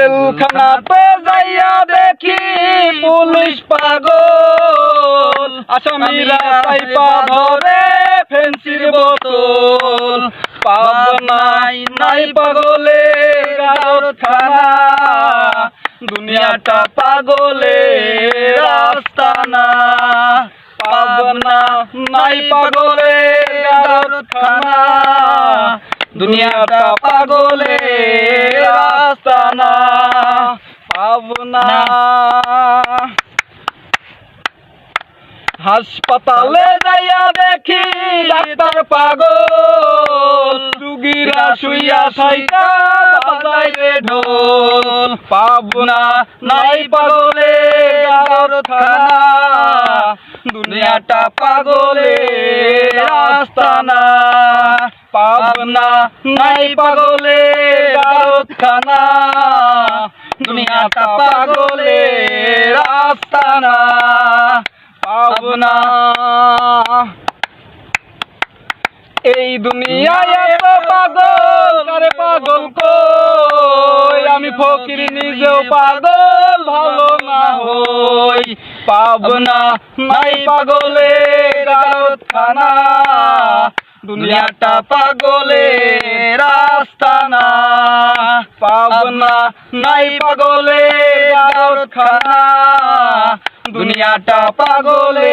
জেলখানাতে যাইয়া দেখি পুলিশ পাগল। আসামিরা পাইপা ধরে ফেন্সির বোতল। নাই নাই পাগলে খানা দুনিয়াটা পাগলে রাস্তা না পাগনা নাই পাগলে খানা দুনিয়াটা পাগলে না পাব না। হাসপাতালে যাইয়া দেখি ডাক্তার পাগল। রুগীরা শুইয়া সাইকা বাজাই রে ঢোল। পাব না নাই পাগলে থানা দুনিয়াটা পাগলে রাস্তা না নাই পাগলে খানা দুনিয়াটা পাগলে রাস্তা না পাব না এই দুনিয়ায় পাগল আরে পাগল কই আমি ফকির নিজেও পাগল ভালো না হই পাব না নাই পাগলে খানা দুনিয়াটা পাগলে রাস্তা না। পাবনা নাই পাগলে খানা দুনিয়াটা পাগলে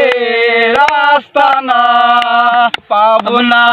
রাস্তা না। পাব না